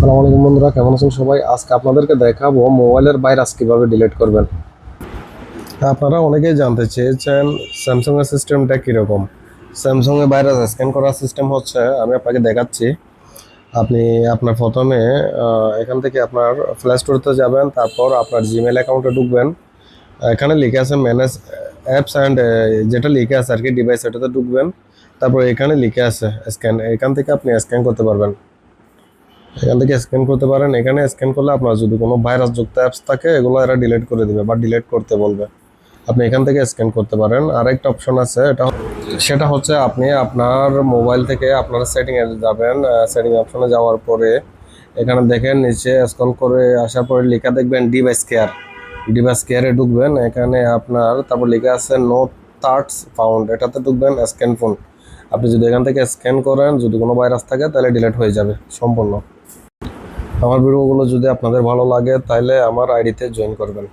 সালাম আলাইকুম বন্ধুরা, কেমন আছেন সবাই? আজকে আপনাদেরকে দেখাবো মোবাইলের ভাইরাস কীভাবে ডিলিট করবেন। আপনারা অনেকেই জানতে চেয়েছেন স্যামসাং এর সিস্টেমটা কীরকম। স্যামসাং এর ভাইরাস স্ক্যান করার সিস্টেম হচ্ছে, আমি আপনাকে দেখাচ্ছি। আপনি আপনার প্রথমে এখান থেকে আপনার প্লে স্টোরতে যাবেন, তারপর আপনার জিমেল অ্যাকাউন্টে ঢুকবেন। এখানে লিখে আছে ম্যানেজ অ্যাপস অ্যান্ড যেটা লিখে আছে আর কি ডিভাইস এটাতে ঢুকবেন। তারপর এখানে লিখে আছে স্ক্যান এখান থেকে আপনি স্ক্যান করতে পারবেন। এখান থেকে স্ক্যান করতে পারেন। এখানে স্ক্যান করলে আপনার যদি কোনো ভাইরাস যুক্ত অ্যাপস থাকে, এগুলো এরা ডিলিট করে দিবে বা ডিলিট করতে বলবে। আপনি এখান থেকে স্ক্যান করতে পারেন। আরেকটা অপশন আছে, এটা সেটা হচ্ছে আপনি আপনার মোবাইল থেকে আপনার সেটিংয়ে যাবেন। সেটিং অপশনে যাওয়ার পরে এখানে দেখেন, নিচে স্ক্রল করে আসার পরে লেখা দেখবেন ডিভাইস কেয়ার ডিভাইস কেয়ারে ঢুকবেন। এখানে আপনার, তারপর লেখা আছে নো থার্ডস ফাউন্ড এটাতে ঢুকবেন স্ক্যান ফোন আপনি যদি এখান থেকে স্ক্যান করেন, যদি কোনো ভাইরাস থাকে, তাহলে ডিলিট হয়ে যাবে, সম্পূর্ণ। আমার ভিডিওগুলো যদি আপনাদের ভালো লাগে তাহলে আমার আইডিতে জয়েন করবেন।